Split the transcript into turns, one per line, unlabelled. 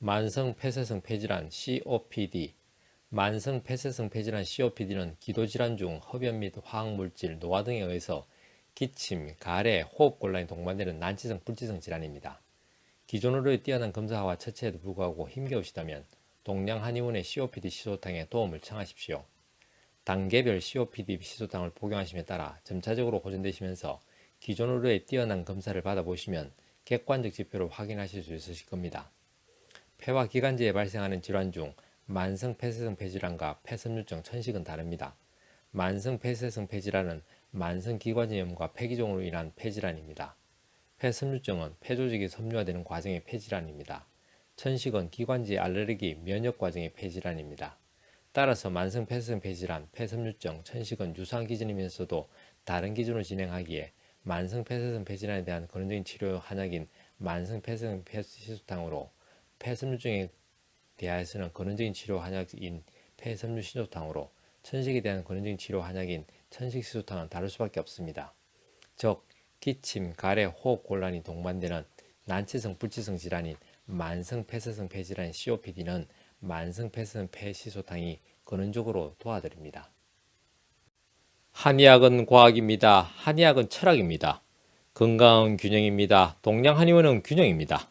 만성 폐쇄성 폐질환 COPD 만성 폐쇄성 폐질환 COPD는 기도질환 중 흡연 및 화학물질, 노화 등에 의해서 기침, 가래, 호흡곤란이 동반되는 난치성 불치성 질환입니다. 기존으로의 뛰어난 검사와 처치에도 불구하고 힘겨우시다면 동양 한의원의 COPD 시소탕에 도움을 청하십시오. 단계별 COPD 시소탕을 복용하심에 따라 점차적으로 호전되시면서 기존으로의 뛰어난 검사를 받아보시면 객관적 지표를 확인하실 수 있으실 겁니다. 폐와 기관지에 발생하는 질환 중 만성 폐쇄성 폐질환과 폐섬유증, 천식은 다릅니다. 만성 폐쇄성 폐질환은 만성 기관지염과 폐기종으로 인한 폐질환입니다. 폐섬유증은 폐조직이 섬유화되는 과정의 폐질환입니다. 천식은 기관지 알레르기, 면역 과정의 폐질환입니다. 따라서 만성 폐쇄성 폐질환, 폐섬유증, 천식은 유사한 기준이면서도 다른 기준으로 진행하기에 만성 폐쇄성 폐질환에 대한 근원적인 치료 한약인 만성 폐쇄성 폐시소탕으로 폐섬유증에 대하여서는 근원적인 치료 한약인 폐섬유 신소탕으로 천식에 대한 근원적인 치료 한약인 천식 시소탕은 다를 수밖에 없습니다. 즉 기침, 가래, 호흡 곤란이 동반되는 난치성 불치성 질환인 만성 폐쇄성 폐질환 COPD는 만성 폐쇄성 폐시소탕이 근원적으로 도와드립니다. 한의학은 과학입니다. 한의학은 철학입니다. 건강은 균형입니다. 동양 한의원은 균형입니다.